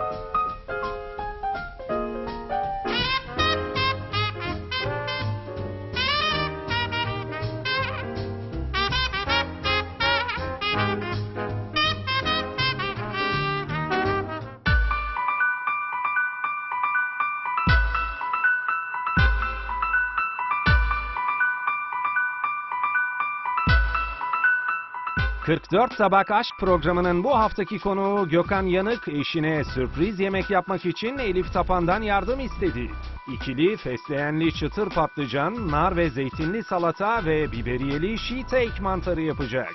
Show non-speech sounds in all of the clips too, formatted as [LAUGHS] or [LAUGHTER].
you ...44 Tabak Aşk programının bu haftaki konuğu Gökhan Yanık... ...eşine sürpriz yemek yapmak için Elif Tapan'dan yardım istedi. İkili fesleğenli çıtır patlıcan, nar ve zeytinli salata ve biberiyeli sheet mantarı yapacak.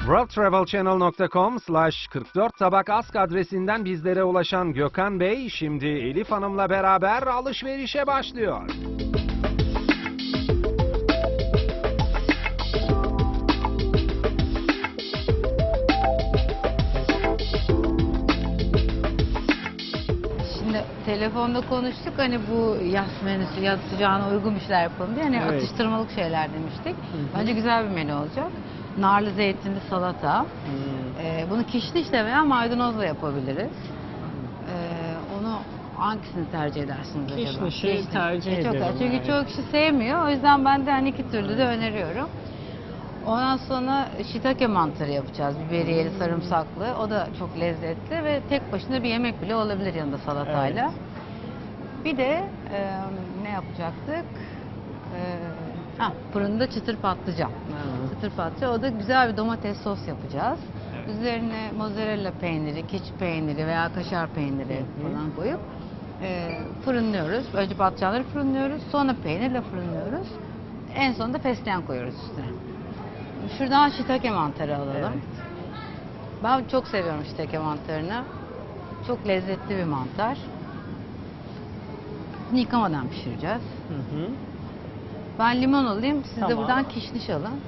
worldtravelchannel.com slash 44 tabak ask adresinden bizlere ulaşan Gökhan Bey şimdi Elif Hanım'la beraber alışverişe başlıyor. Telefonda konuştuk hani bu yaz menüsü, yaz sıcağına uygun bir şeyler yapalım diye hani Evet. atıştırmalık şeyler demiştik. Bence güzel bir menü olacak. Narlı zeytinli salata. Hmm. Ee, bunu kişnişle veya maydanozla yapabiliriz. Ee, onu hangisini tercih edersiniz acaba? Kişnişi tercih çok, ederim, Çünkü evet. çoğu kişi sevmiyor. O yüzden ben de hani iki türlü de öneriyorum. Ondan sonra shiitake mantarı yapacağız. Biberiyeli, sarımsaklı. O da çok lezzetli ve tek başına bir yemek bile olabilir yanında salatayla. Bir de e, ne yapacaktık? E, ha, fırında çıtır patlıcan. Hı. Çıtır patlıcan. O da güzel bir domates sos yapacağız. Evet. Üzerine mozzarella peyniri, keçi peyniri veya kaşar peyniri hı. falan koyup e, fırınlıyoruz. Önce patlıcanları fırınlıyoruz. Sonra peynirle fırınlıyoruz. En sonunda fesleğen koyuyoruz üstüne. Şuradan shiitake mantarı alalım. Evet. Ben çok seviyorum shiitake mantarını. Çok lezzetli bir mantar. Bunu yıkamadan pişireceğiz. Hı hı. Ben limon alayım, siz de Tamam. buradan kişniş alın.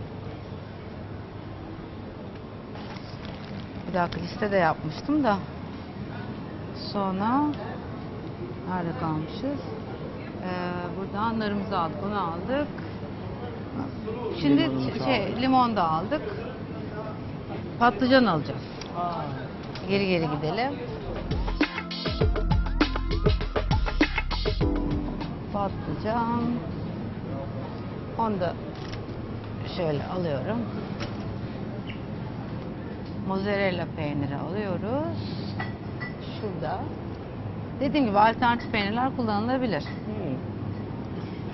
Bir dakika liste de yapmıştım da. Sonra nerede kalmışız? Ee, buradan narımızı aldık, onu aldık. Şimdi Limonumuzu şey, aldık. limon da aldık. Patlıcan alacağız. Aa, Geri geri gidelim. Patlıcan. Onu da şöyle alıyorum. Mozzarella peyniri alıyoruz. Şurada. Dediğim gibi alternatif peynirler kullanılabilir. hı.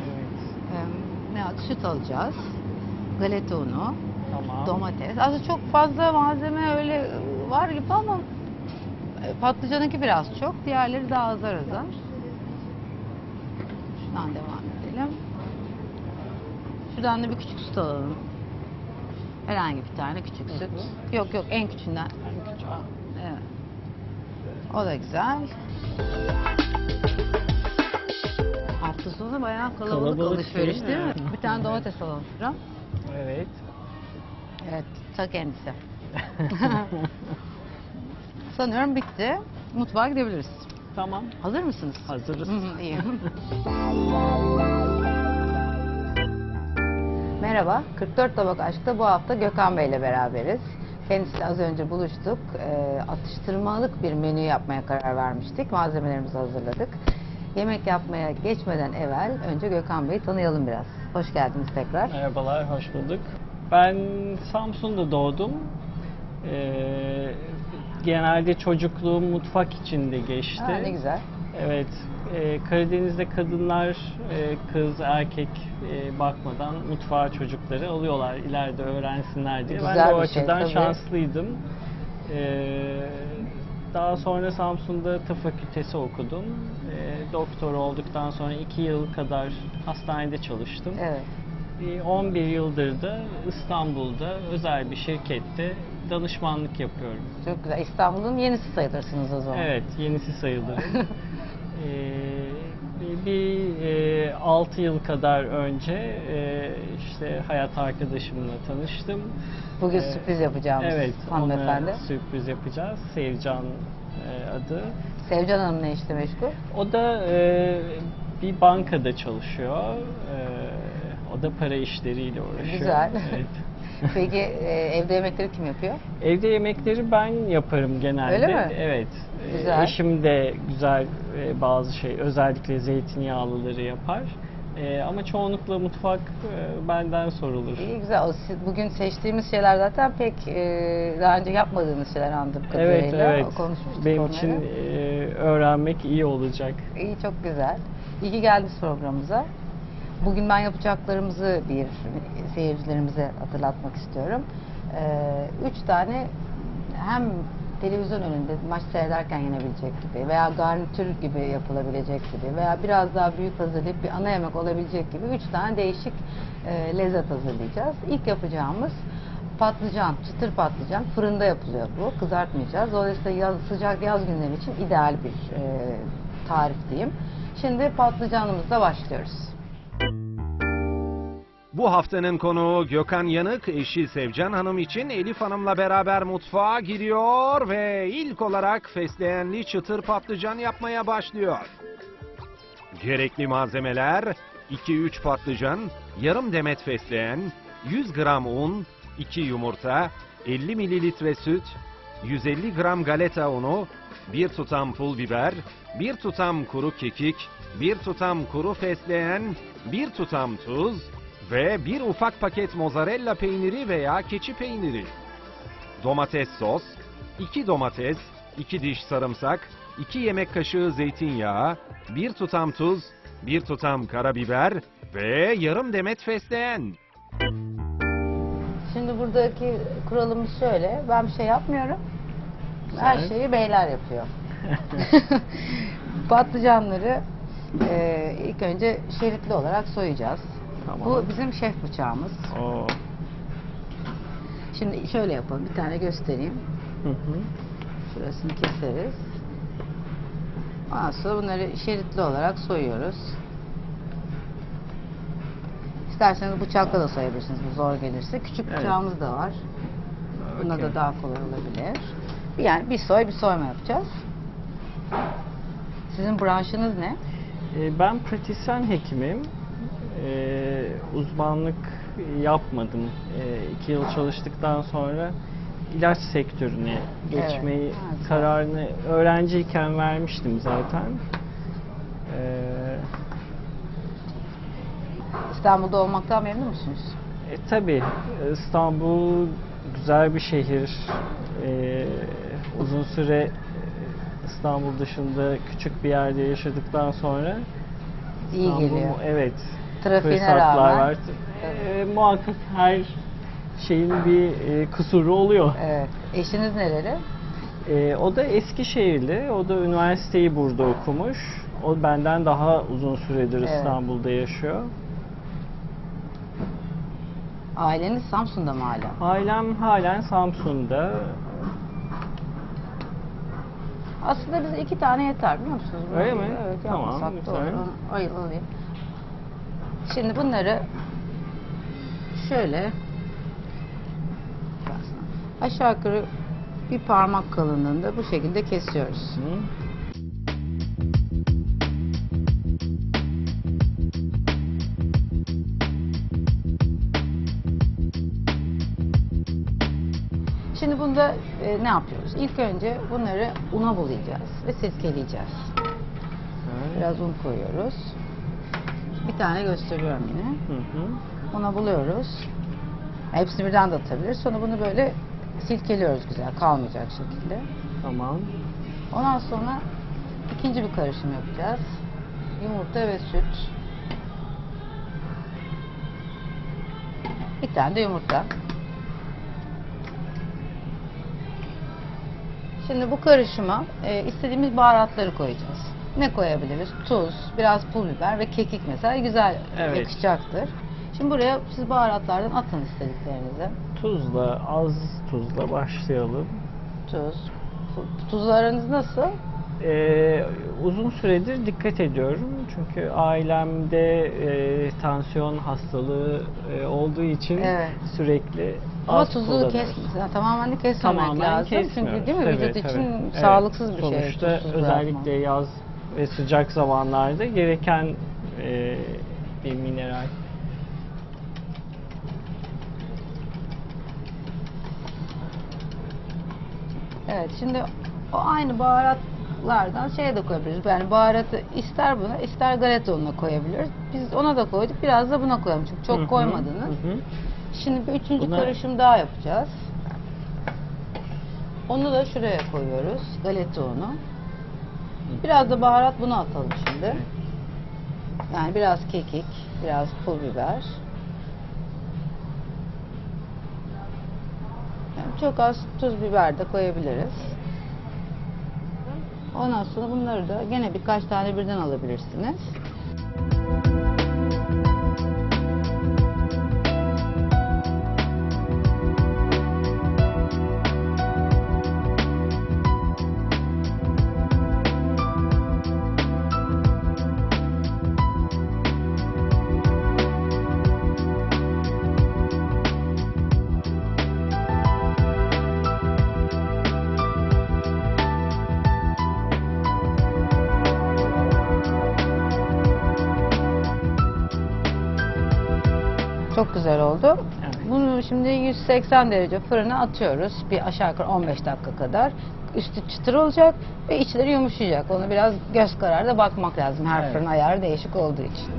Evet. Ee? Süt alacağız. Galeta unu. Tamam. Domates. Aslında çok fazla malzeme öyle var gibi ama e, patlıcanınki biraz çok. Diğerleri daha azar azar. Şuradan devam edelim. Şuradan da bir küçük süt alalım. Herhangi bir tane küçük süt. Yok yok en küçüğünden. En küçük. Aa, Evet. O da güzel. Hafta sonu bayağı kalabalık, Kalabalık alışveriş değil değil mi? mi? Bir tane domates alalım şuradan. Evet. Evet, ta kendisi. [LAUGHS] Sanıyorum bitti. Mutfağa gidebiliriz. Tamam. Hazır mısınız? Hazırız. Hı hı, İyi. [LAUGHS] Merhaba, 44 Tabak Aşk'ta bu hafta Gökhan Bey ile beraberiz. Kendisiyle az önce buluştuk. Ee, atıştırmalık bir menü yapmaya karar vermiştik. Malzemelerimizi hazırladık. Yemek yapmaya geçmeden evvel önce Gökhan Bey'i tanıyalım biraz. Hoş geldiniz tekrar. Merhabalar, hoş bulduk. Ben Samsun'da doğdum. Ee, genelde çocukluğum mutfak içinde geçti. Ha, ne güzel. Evet, e, Karadeniz'de kadınlar e, kız erkek e, bakmadan mutfağa çocukları alıyorlar ileride öğrensinler diye. Ben Güzel de o şey, açıdan tabii. şanslıydım. E, daha sonra Samsun'da tıp fakültesi okudum. E, doktor olduktan sonra iki yıl kadar hastanede çalıştım. Evet. Bir 11 yıldır da İstanbul'da özel bir şirkette danışmanlık yapıyorum. Çok güzel. İstanbul'un yenisi sayılırsınız o zaman. Evet, yenisi sayılır. [LAUGHS] Ee, bir- bir 6 yıl kadar önce e, işte hayat arkadaşımla tanıştım. Bugün Ee, sürpriz yapacağımız Evet, hanımefendi. ona sürpriz yapacağız. Sevcan e, adı. Sevcan Hanım ne işte meşgul? O da e, bir bankada çalışıyor. E, o da para işleriyle uğraşıyor. Güzel. Evet. [LAUGHS] Peki e, evde yemekleri kim yapıyor? Evde yemekleri ben yaparım genelde. Öyle mi? Evet. Güzel. Eşim de güzel e, bazı şey, özellikle zeytinyağlıları yapar. Ee, ama çoğunlukla mutfak e, benden sorulur. İyi güzel. O, siz- bugün seçtiğimiz şeyler zaten pek e, daha önce yapmadığınız şeyler anladığım kadarıyla. Evet, evet. Konuşmuştuk Benim onları. için e, öğrenmek iyi olacak. İyi çok güzel. İyi ki geldiniz programımıza. Bugün ben yapacaklarımızı bir seyircilerimize hatırlatmak istiyorum. Ee, üç tane hem televizyon önünde maç seyrederken yenebilecek gibi veya garnitür gibi yapılabilecek gibi veya biraz daha büyük hazırlayıp bir ana yemek olabilecek gibi üç tane değişik e, lezzet hazırlayacağız. İlk yapacağımız patlıcan, çıtır patlıcan fırında yapılıyor bu. Kızartmayacağız. Dolayısıyla yaz, sıcak yaz günleri için ideal bir e, tarif diyeyim. Şimdi patlıcanımızla başlıyoruz. Bu haftanın konuğu Gökhan Yanık, eşi Sevcan Hanım için Elif Hanım'la beraber mutfağa giriyor ve ilk olarak fesleğenli çıtır patlıcan yapmaya başlıyor. Gerekli malzemeler 2-3 patlıcan, yarım demet fesleğen, 100 gram un, 2 yumurta, 50 mililitre süt, 150 gram galeta unu, 1 tutam pul biber, 1 tutam kuru kekik, 1 tutam kuru fesleğen, 1 tutam tuz ve bir ufak paket mozzarella peyniri veya keçi peyniri. Domates sos, 2 domates, 2 diş sarımsak, 2 yemek kaşığı zeytinyağı, 1 tutam tuz, 1 tutam karabiber ve yarım demet fesleğen. Şimdi buradaki kuralımız şöyle. Ben bir şey yapmıyorum. Her şeyi beyler yapıyor. [LAUGHS] Patlıcanları e, ilk önce şeritli olarak soyacağız. Tamam. Bu bizim şef bıçağımız. Oo. Şimdi şöyle yapalım. Bir tane göstereyim. Hı hı. Şurasını keseriz. Ondan sonra bunları şeritli olarak soyuyoruz. İsterseniz bıçakla da soyabilirsiniz bu zor gelirse. Küçük Evet. bıçağımız da var. Bunda Okey. da daha kolay olabilir. Yani bir soy bir soyma yapacağız. Sizin branşınız ne? Ee, Ben pratisyen hekimim. Ee, uzmanlık yapmadım. Ee, iki yıl çalıştıktan sonra ilaç sektörüne geçmeyi Evet. Kararını öğrenciyken vermiştim zaten. Ee, İstanbul'da olmaktan memnun musunuz? e, tabii İstanbul güzel bir şehir. Ee, uzun süre e, İstanbul dışında küçük bir yerde yaşadıktan sonra İyi İstanbul, geliyor. Evet. Trafiğine fırsatlar rağmen. var. Ee, muhakkak her şeyin bir e, kusuru oluyor. Evet. Eşiniz nereli? Ee, o da Eskişehirli. O da üniversiteyi burada okumuş. O benden daha uzun süredir Evet. İstanbul'da yaşıyor. Aileniz Samsun'da mı hala? Ailem halen Samsun'da. Aslında bize iki tane yeter biliyor musunuz? Öyle mi? Evet, Tamam, yapmasak da olur. güzel. Onu ayıl alayım. Şimdi bunları şöyle aşağı yukarı bir parmak kalınlığında bu şekilde kesiyoruz. Hı. Şimdi bunda e, ne yapıyoruz? İlk önce bunları una bulayacağız ve sirkeleyeceğiz. Evet. Biraz un koyuyoruz. Bir tane gösteriyorum yine. Hı hı. Ona buluyoruz. Hepsini birden de atabiliriz. Sonra bunu böyle silkeliyoruz güzel kalmayacak şekilde. Tamam. Ondan sonra ikinci bir karışım yapacağız. Yumurta ve süt. Bir tane de yumurta. Şimdi bu karışıma e, istediğimiz baharatları koyacağız. Ne koyabiliriz? Tuz, biraz pul biber ve kekik mesela güzel Evet. yakışacaktır. Şimdi buraya siz baharatlardan atın istediklerinizi. Tuzla, az tuzla başlayalım. Tuz. Tu- Tuzlarınız nasıl? Ee, uzun süredir dikkat ediyorum çünkü ailemde e, tansiyon hastalığı e, olduğu için Evet. sürekli Ama az tuzu kullanıyoruz. kes, tamamen de kesmemek Tamamen lazım. Çünkü değil mi? Evet, Vücut için evet. Evet. sağlıksız bir şey. Sonuçta tuzsuz özellikle bırakmak. yaz ve sıcak zamanlarda gereken e, bir mineral. Evet şimdi o aynı baharatlardan şeye de koyabiliriz. Yani baharatı ister buna ister galetonuna koyabiliriz. Biz ona da koyduk biraz da buna koyalım çünkü çok hı hı, koymadınız. Hı. Şimdi bir üçüncü buna... karışım daha yapacağız. Onu da şuraya koyuyoruz galetonu. Biraz da baharat bunu atalım şimdi. Yani biraz kekik, biraz pul biber. Yani çok az tuz biber de koyabiliriz. Ondan sonra bunları da gene birkaç tane birden alabilirsiniz. Oldu. Evet. Bunu şimdi 180 derece fırına atıyoruz. Bir aşağı yukarı 15 dakika kadar. Üstü çıtır olacak ve içleri yumuşayacak. Onu biraz göz kararı da bakmak lazım. Her Evet. fırın ayarı değişik olduğu için.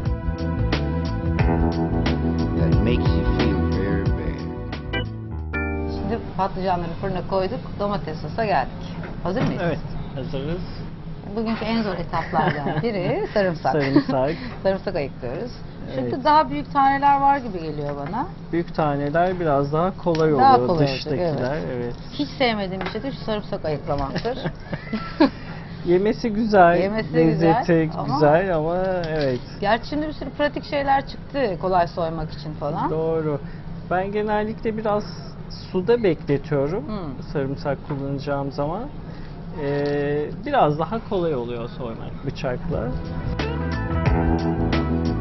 Şimdi patlıcanları fırına koyduk. Domates sosa geldik. Hazır mıyız? Evet, hazırız. Bugünkü en zor etaplardan biri [LAUGHS] sarımsak. Sarımsak. sarımsak ayıklıyoruz. Şimdi Evet. daha büyük taneler var gibi geliyor bana. Büyük taneler biraz daha kolay oluyor Daha kolay olacak, dıştakiler. evet. evet. Hiç sevmediğim bir şey de şu sarımsak ayıklamaktır. [LAUGHS] Yemesi güzel, Yemesi lezzeti güzel güzel, ama- ama evet Gerçi şimdi bir sürü pratik şeyler çıktı kolay soymak için falan. doğru. Ben genellikle biraz suda bekletiyorum Hmm. sarımsak kullanacağım zaman. Ee, biraz daha kolay oluyor soymak bıçakla.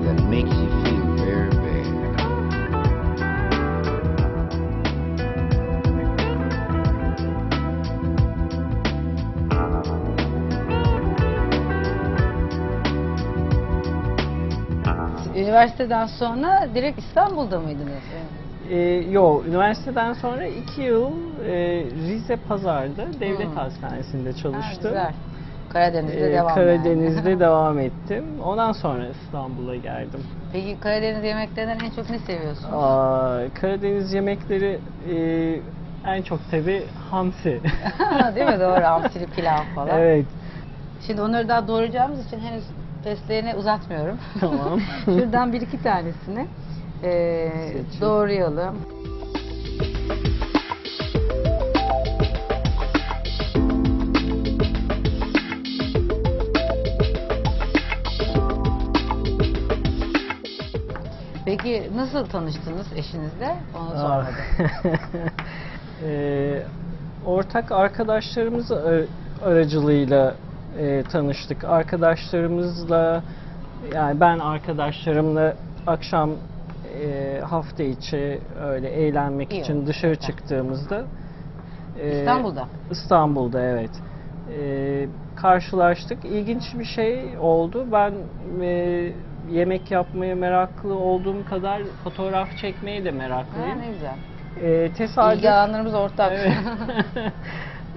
That makes you feel very bad. Üniversiteden sonra direkt İstanbul'da mıydınız? Ee, yo, üniversiteden sonra iki yıl e, Rize Pazar'da devlet Hmm. hastanesinde Ha, çalıştım. güzel. Karadeniz'de Ee, devam Karadeniz'de yani. [LAUGHS] devam ettim. Ondan sonra İstanbul'a geldim. Peki Karadeniz yemeklerinden en çok ne seviyorsunuz? Aa, Karadeniz yemekleri e, en çok tabi hamsi. [LAUGHS] Değil mi? Doğru. Hamsili pilav falan. evet. Şimdi onları daha doğrayacağımız için henüz fesleğeni uzatmıyorum. Tamam. [LAUGHS] Şuradan bir iki tanesini eee, Seçin. doğrayalım. Peki nasıl tanıştınız eşinizle? Onu sormadım. [LAUGHS] Ee, ortak arkadaşlarımız ar- aracılığıyla e, tanıştık. Arkadaşlarımızla yani ben arkadaşlarımla akşam e, hafta içi öyle eğlenmek İyi için oldu, dışarı çıktığımızda e, İstanbul'da. İstanbul'da evet. E, karşılaştık. İlginç bir şey oldu. Ben e, yemek yapmaya meraklı olduğum kadar fotoğraf çekmeye de Ha, meraklıyım. ne güzel. E, tesadüf İlgi alanlarımız ortak. Evet.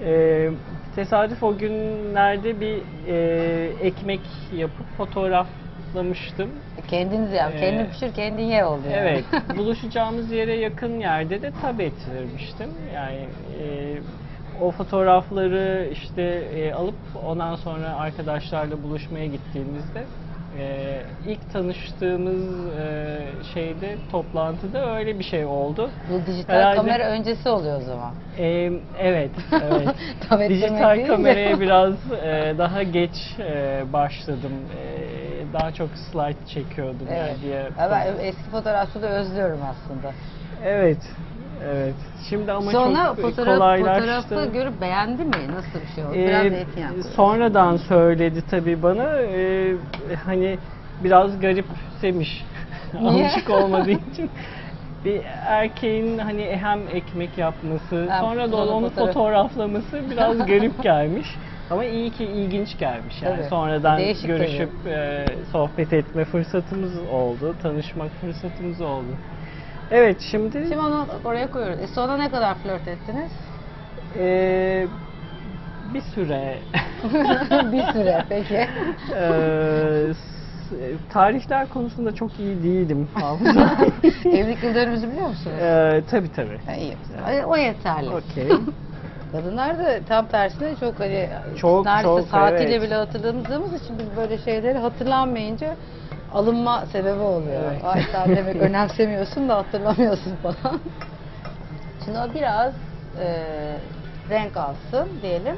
Eee, [LAUGHS] tesadüf o günlerde bir eee, ekmek yapıp fotoğraflamıştım. Kendiniz yap, Ee, kendin pişir, kendin ye oldu yani. Evet, [LAUGHS] buluşacağımız yere yakın yerde de tab ettirmiştim. Yani eee, o fotoğrafları işte eee, alıp ondan sonra arkadaşlarla buluşmaya gittiğimizde eee, ilk tanıştığımız eee, şeyde toplantıda öyle bir şey oldu. Bu dijital Herhalde- kamera öncesi oluyor o zaman. Ee, evet, evet. [LAUGHS] Tam Dijital kameraya [LAUGHS] biraz e, daha geç e, başladım. E, daha çok slide çekiyordum yani Evet. diye. Ben eski fotoğrafçılığı özlüyorum aslında. Evet, evet. Şimdi ama Sonra çok fotoğraf, kolaylaştı. fotoğrafı görüp beğendi mi? Nasıl bir şey oldu? Ee, Biraz zeytinyağı koyuyoruz. sonradan söyledi tabii bana. Ee, hani biraz garipsemiş. [LAUGHS] Niye? Alışık olmadığı için. Bir erkeğin hani hem ekmek yapması, Hem sonra da onu fotoğraf- fotoğraflaması biraz [LAUGHS] garip gelmiş. Ama iyi ki ilginç gelmiş yani. Tabii. Sonradan Değişik görüşüp e, sohbet etme fırsatımız oldu, tanışmak fırsatımız oldu. Evet şimdi Şimdi onu oraya koyuyoruz. E sonra ne kadar flört ettiniz? Ee, bir süre [LAUGHS] bir süre peki. Eee, s- tarihler konusunda çok iyi değilim hafıza. [LAUGHS] Evlilik yıllarımızı biliyor musunuz? Eee tabii tabii. Ha, iyi. O- O yeterli. Okey. [LAUGHS] Kadınlar da tam tersine çok hani Çok, çok, saatiyle evet. bile hatırladığımız için biz böyle şeyleri hatırlanmayınca alınma sebebi oluyor. Evet. Ay sen demek önemsemiyorsun da hatırlamıyorsun falan. Şimdi o biraz e, renk alsın diyelim.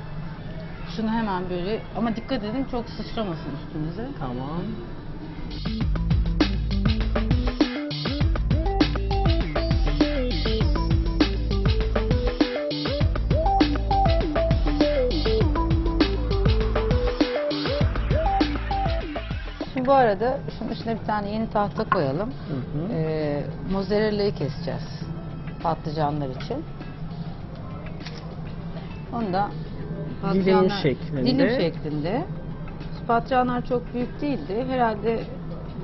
Şunu hemen böyle ama dikkat edin çok sıçramasın üstünüze. Tamam. Bu arada şunun üstüne bir tane yeni tahta koyalım. Hı hı. Ee, mozzarella'yı keseceğiz patlıcanlar için. Onu da Dilim şeklinde. Dilim şeklinde. Patlıcanlar çok büyük değildi. Herhalde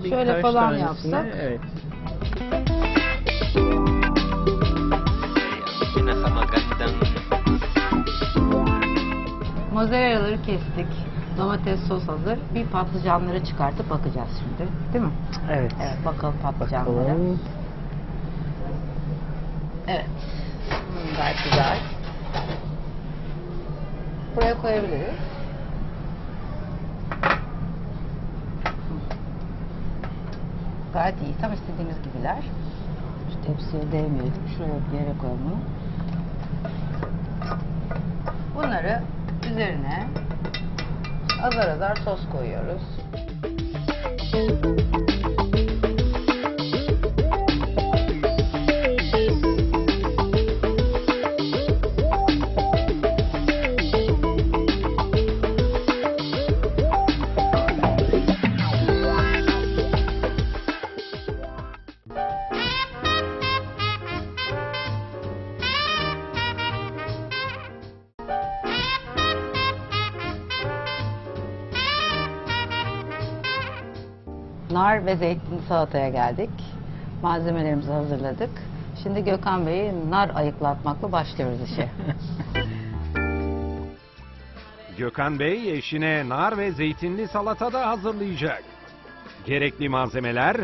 şöyle Birkaç falan yapsak. Evet. Mozzarella'ları kestik. Domates sos hazır. Bir patlıcanları çıkartıp bakacağız şimdi. Değil mi? Evet. Evet bakalım patlıcanlara. Bakalım. Evet. Gayet güzel. Buraya koyabiliriz. Gayet iyi. Tam istediğimiz gibiler. Şu tepsiye değmeyelim. Şuraya bir yere koyalım. Bunları üzerine azar azar sos koyuyoruz. Nar ve zeytinli salataya geldik. Malzemelerimizi hazırladık. Şimdi Gökhan Bey'i nar ayıklatmakla başlıyoruz işe. [LAUGHS] Gökhan Bey eşine nar ve zeytinli salata da hazırlayacak. Gerekli malzemeler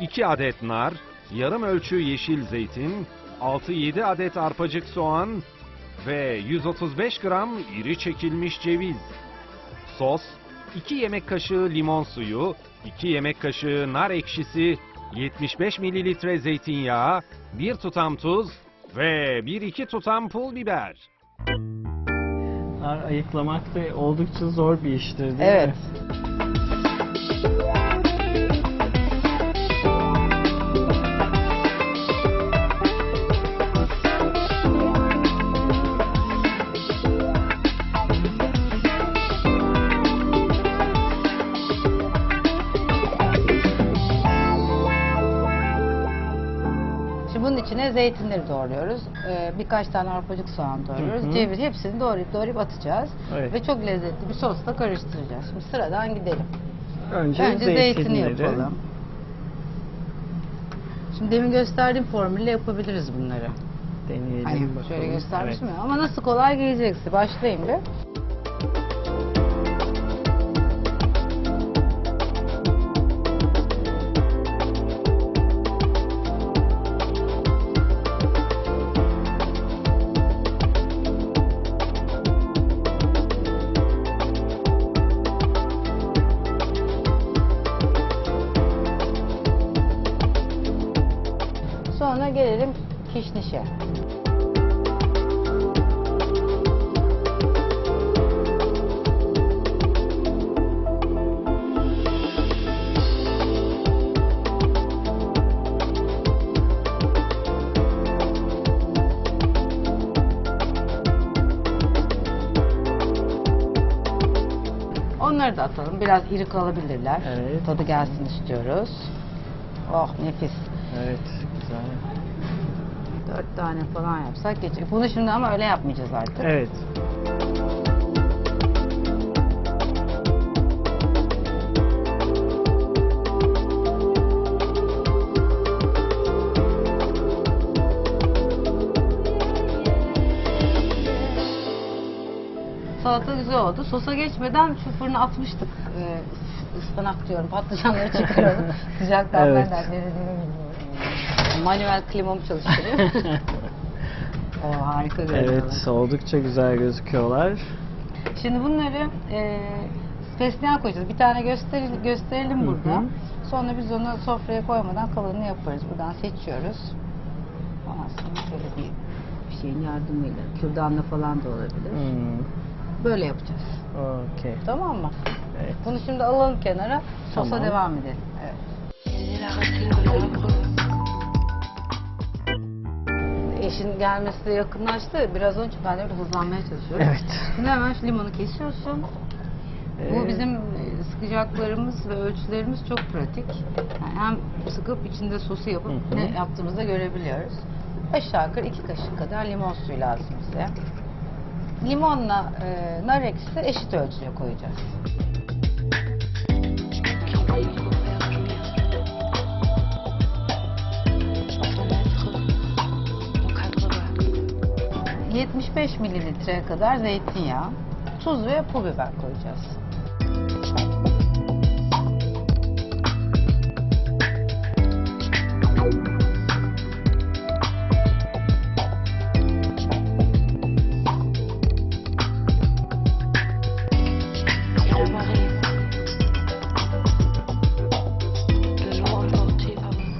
2 adet nar, yarım ölçü yeşil zeytin, 6-7 adet arpacık soğan ve 135 gram iri çekilmiş ceviz. Sos, 2 yemek kaşığı limon suyu, 2 yemek kaşığı nar ekşisi, 75 mililitre zeytinyağı, 1 tutam tuz ve 1-2 tutam pul biber. Nar ayıklamak da oldukça zor bir iştir değil evet. mi? Şimdi doğruyoruz. Ee, birkaç tane arpacık soğan doğruyoruz. Hı hı. Ceviz hepsini doğrayıp doğrayıp atacağız. Evet. Ve çok lezzetli bir sosla karıştıracağız. Şimdi sıradan gidelim. Önce, Önce zeytini yapalım. Şimdi demin gösterdiğim formülle yapabiliriz bunları. Deneyelim Hani bakalım. şöyle göstermişim Evet. ya. Ama nasıl kolay gelecekse başlayayım bir. Kişnişe. Onları da atalım. Biraz iri kalabilirler. Evet. Tadı gelsin istiyoruz. Oh nefis. Evet, tane falan yapsak geçecek. Bunu şimdi ama öyle yapmayacağız artık. Evet. salata güzel oldu. Sosa geçmeden şu fırına atmıştık. Ee, ıspanak diyorum, patlıcanları çıkarıyorum. [LAUGHS] Sıcaktan Evet. benden ne dediğimi bilmiyorum. [LAUGHS] Manuel klimamı çalıştırıyor. [LAUGHS] Oo, harika görünüyorlar. Evet, oldukça güzel gözüküyorlar. Şimdi bunları e, fesleğen koyacağız. Bir tane gösterelim, gösterelim Hı burada. hı. Sonra biz onu sofraya koymadan kalanını yaparız. Buradan seçiyoruz. Ondan sonra şöyle bir, bir şeyin yardımıyla, kürdanla falan da olabilir. Hmm, Böyle yapacağız. Okey. Tamam mı? Evet. Bunu şimdi alalım kenara. Sosa Tamam. devam edelim. Evet. Eşin gelmesi de yakınlaştı. Biraz önce ben de böyle hızlanmaya çalışıyorum. Evet. Şimdi hemen şu limonu kesiyorsun. Bu Ee, bizim e, sıkacaklarımız ve ölçülerimiz çok pratik. Yani hem sıkıp içinde sosu yapıp Hı hı. ne yaptığımızda görebiliyoruz. Aşağı yukarı iki kaşık kadar limon suyu lazım bize. Limonla e, nar ekşisi eşit ölçüye koyacağız. 75 mililitre kadar zeytinyağı, tuz ve pul biber koyacağız.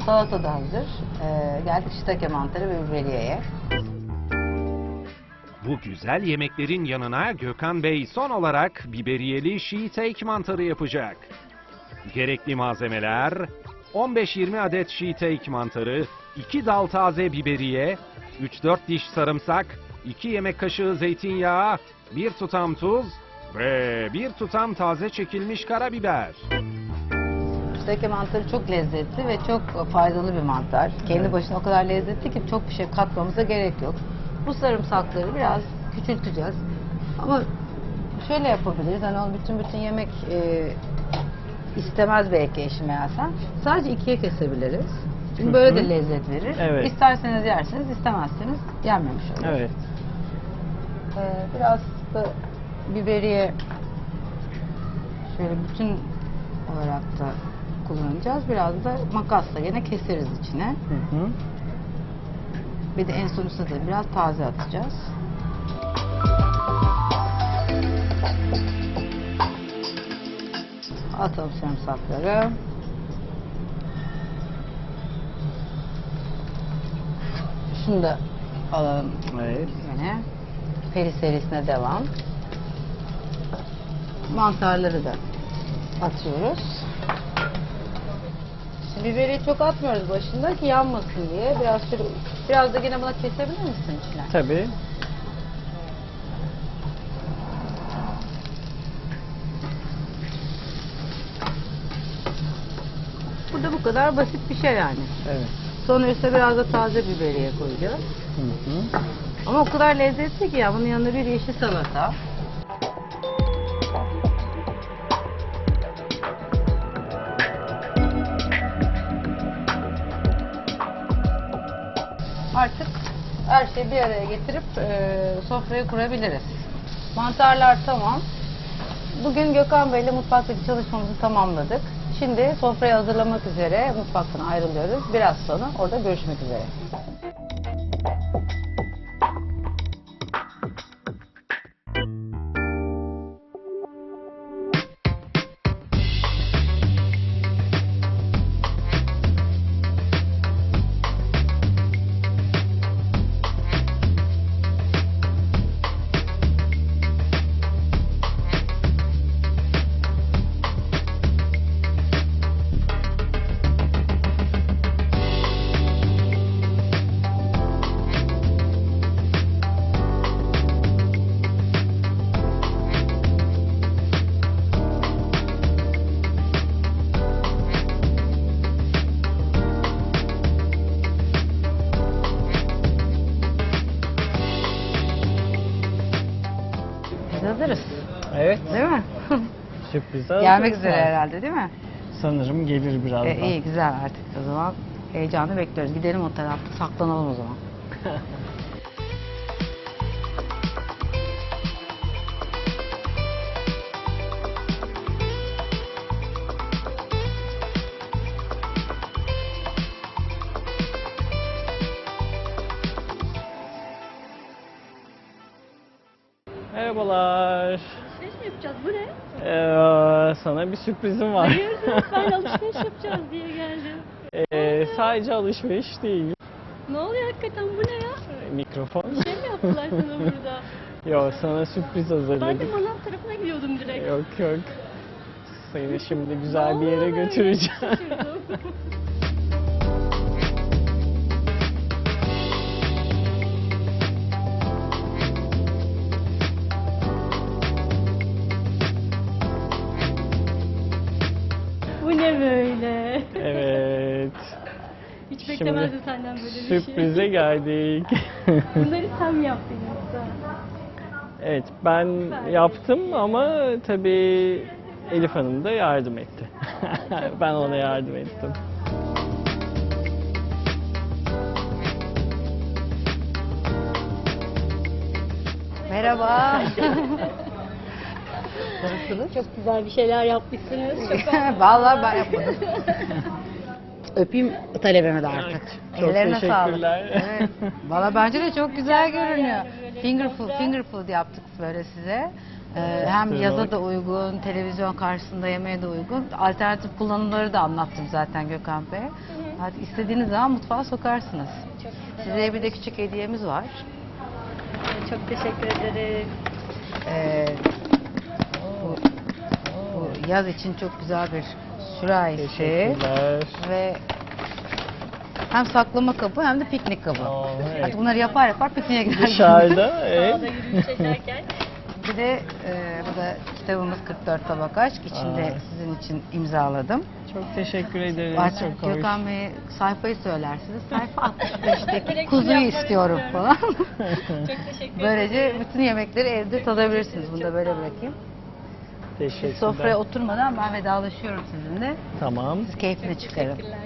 Salata da hazır. Ee, geldik shiitake mantarı ve biberiyeye. Bu güzel yemeklerin yanına Gökhan Bey son olarak biberiyeli shiitake mantarı yapacak. Gerekli malzemeler 15-20 adet shiitake mantarı, 2 dal taze biberiye, 3-4 diş sarımsak, 2 yemek kaşığı zeytinyağı, 1 tutam tuz ve 1 tutam taze çekilmiş karabiber. Shiitake mantarı çok lezzetli ve çok faydalı bir mantar. Kendi başına o kadar lezzetli ki çok bir şey katmamıza gerek yok. Bu sarımsakları biraz küçülteceğiz. Ama şöyle yapabiliriz. Hani onu bütün bütün yemek e, istemez belki eşim Yasen. Sadece ikiye kesebiliriz. Çünkü böyle de lezzet verir. Evet. İsterseniz yersiniz, istemezseniz yenmemiş olur. Evet. Ee, biraz da biberiye şöyle bütün olarak da kullanacağız. Biraz da makasla gene keseriz içine. Hı hı. Bir de en son üstüne de biraz taze atacağız. Atalım sarımsakları. Şunu da alalım Evet. Yine peri serisine devam. Mantarları da atıyoruz. Biberi çok atmıyoruz başında ki yanmasın diye. Biraz şöyle, biraz da yine buna kesebilir misin içine? Tabii. Burada bu kadar basit bir şey yani. Evet. Sonra üstüne biraz da taze biberiye koyacağız. Hı hı. Ama o kadar lezzetli ki ya bunun yanında bir yeşil salata. Şeyi bir araya getirip e, sofrayı kurabiliriz. Mantarlar tamam. Bugün Gökhan Bey'le mutfaktaki çalışmamızı tamamladık. Şimdi sofrayı hazırlamak üzere mutfaktan ayrılıyoruz. Biraz sonra orada görüşmek üzere. Sürpriz Gelmek üzere herhalde değil mi? Sanırım gelir birazdan. E, iyi güzel artık o zaman. Heyecanı bekliyoruz. Gidelim o tarafta saklanalım o zaman. [LAUGHS] sürprizim var. Hayırdır? Ben [LAUGHS] alışveriş yapacağız diye geldim. Ee, sadece alışveriş değil. Ne oluyor hakikaten? Bu ne ya? Mikrofon. Şey mi yaptılar sana [LAUGHS] burada? Yok sana sürpriz Ben de hazırladım. manav tarafına gidiyordum direkt. Yok yok. Seni şimdi güzel bir yere götüreceğim. [LAUGHS] Hiç Şimdi beklemezdim senden böyle bir şey. Sürprize geldik. [LAUGHS] Bunları sen mi yaptın yoksa? evet ben yaptım ama tabii Elif Hanım da yardım etti. [LAUGHS] ben ona yardım ettim. Merhaba. [LAUGHS] Çok güzel bir şeyler yapmışsınız. Çok Vallahi ben yapmadım. Öpeyim talebimi de artık. Çok Ellerine sağlık. teşekkürler. Evet. Valla bence de çok güzel görünüyor. Finger food, finger food yaptık böyle size. Ee, hem Evet. yaza da uygun, televizyon karşısında yemeğe de uygun. Alternatif kullanımları da anlattım zaten Gökhan Bey. Hadi istediğiniz zaman mutfağa sokarsınız. Çok güzel. Size bir de küçük hediyemiz var. Çok teşekkür ederiz. Ee, bu, bu yaz için çok güzel bir sürahisi Teşekkürler. ve hem saklama kabı hem de piknik kabı. Aa, evet. Artık bunları yapar yapar pikniğe gider. Dışarıda [LAUGHS] evet. Dağda yürüyüş ederken. Bir de e, bu da kitabımız 44 tabak aşk. İçinde Aa. sizin için imzaladım. Çok teşekkür ederiz. Artık Çok hoş. Gökhan Bey sayfayı söylersiniz. Sayfa 65'teki Direkt kuzuyu yapmak istiyorum istiyorum. falan. Çok teşekkür ederim. Böylece bütün yemekleri evde tadabilirsiniz. Bunu da böyle bırakayım. Teşekkürler. Sofraya oturmadan ben vedalaşıyorum sizinle. Tamam. Siz keyfine çıkarın. Teşekkürler.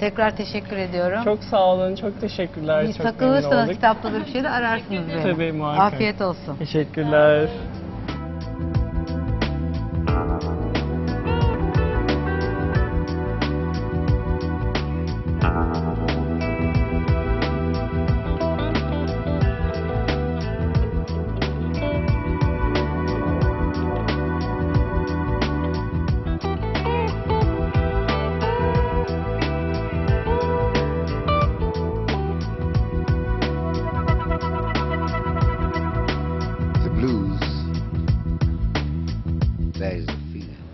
Tekrar teşekkür ediyorum. Çok sağ olun. Çok teşekkürler. Bir çok takılırsanız kitapta da bir şey de ararsınız beni. Tabii, muhakkak. Afiyet olsun. Teşekkürler.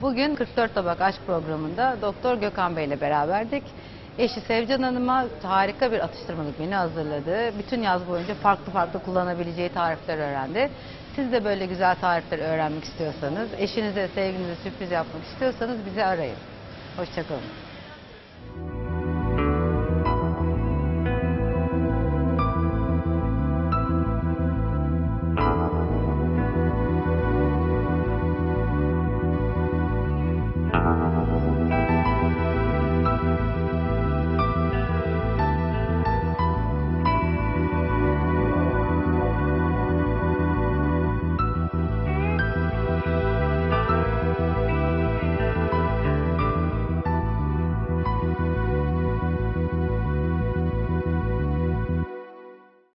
Bugün 44 Tabak Aşk programında Doktor Gökhan Bey ile beraberdik. Eşi Sevcan Hanım'a harika bir atıştırmalık menü hazırladı. Bütün yaz boyunca farklı farklı kullanabileceği tarifler öğrendi. Siz de böyle güzel tarifler öğrenmek istiyorsanız, eşinize, sevgilinize sürpriz yapmak istiyorsanız bizi arayın. Hoşçakalın.